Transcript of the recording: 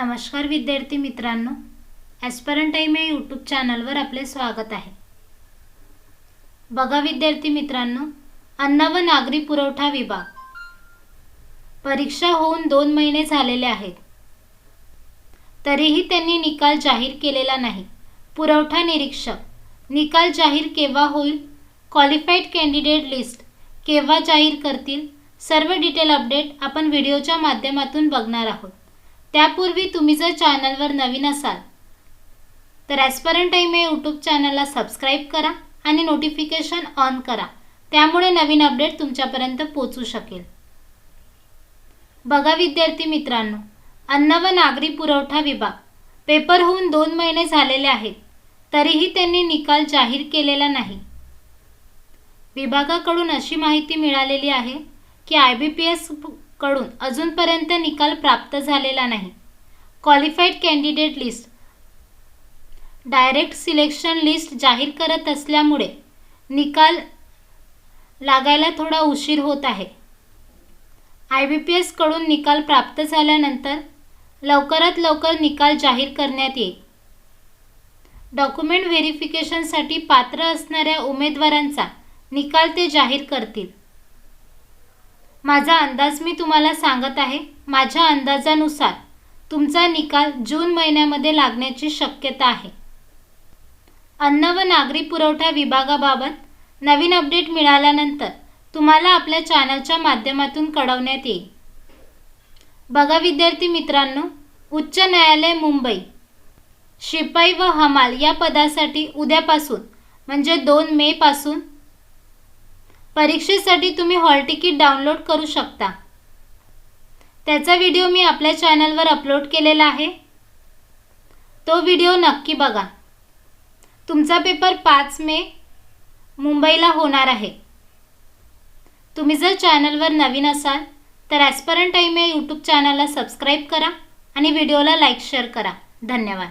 नमस्कार विद्यार्थी मित्रांनो ॲस्परंट टाईम या यूट्यूब चॅनलवर आपले स्वागत आहे. बघा विद्यार्थी मित्रांनो अन्न व नागरी पुरवठा विभाग. परीक्षा होऊन दोन महिने झालेले आहेत. तरीही त्यांनी निकाल जाहीर केलेला नाही. पुरवठा निरीक्षक निकाल जाहीर केव्हा होईल? क्वालिफाईड कॅन्डिडेट लिस्ट केव्हा जाहीर करतील? सर्व डिटेल अपडेट आपण व्हिडिओच्या माध्यमातून बघणार आहोत. त्यापूर्वी तुम्ही जर चॅनलवर नवीन असाल तर ॲस्परंट टाईम या यूट्यूब चॅनलला सबस्क्राईब करा आणि नोटिफिकेशन ऑन करा. त्यामुळे नवीन अपडेट तुमच्यापर्यंत पोचू शकेल. बघा विद्यार्थी मित्रांनो अन्न व नागरी पुरवठा विभाग पेपर होऊन दोन महिने झालेले आहेत तरीही त्यांनी निकाल जाहीर केलेला नाही. विभागाकडून अशी माहिती मिळालेली आहे की आय बी पी एस कडून अजूनपर्यंत निकाल प्राप्त झालेला नाही. Qualified candidate list direct selection list जाहीर करत असल्यामुळे निकाल लागायला थोडा उशीर होत आहे. आय बी पी एसकडून निकाल प्राप्त झाल्यानंतर लवकरात लवकर निकाल जाहीर करण्यात येईल. डॉक्युमेंट व्हेरिफिकेशनसाठी पात्र असणाऱ्या उमेदवारांचा निकाल ते जाहीर करतील. माझा अंदाज मी तुम्हाला सांगत आहे माझ्या अंदाजानुसार तुमचा निकाल जून महिन्यामध्ये लागण्याची शक्यता आहे. अन्न व नागरी पुरवठा विभागाबाबत नवीन अपडेट मिळाल्यानंतर तुम्हाला आपल्या चॅनलच्या माध्यमातून कळवण्यात येईल. बघा विद्यार्थी मित्रांनो उच्च न्यायालय मुंबई शिपाई व हमाल या पदासाठी उद्यापासून म्हणजे दोन मेपासून परीक्षेसाठी तुम्ही हॉल तिकीट डाउनलोड करू शकता. त्याचा व्हिडिओ मी आपल्या चॅनलवर अपलोड केलेला आहे. तो व्हिडिओ नक्की बघा. तुमचा पेपर पाच मे मुंबईला होणार आहे. तुम्ही जर चॅनलवर नवीन असाल तर ॲस्परंट टाईम या यूट्यूब चॅनलला सबस्क्राईब करा आणि व्हिडिओला लाईक शेअर करा. धन्यवाद.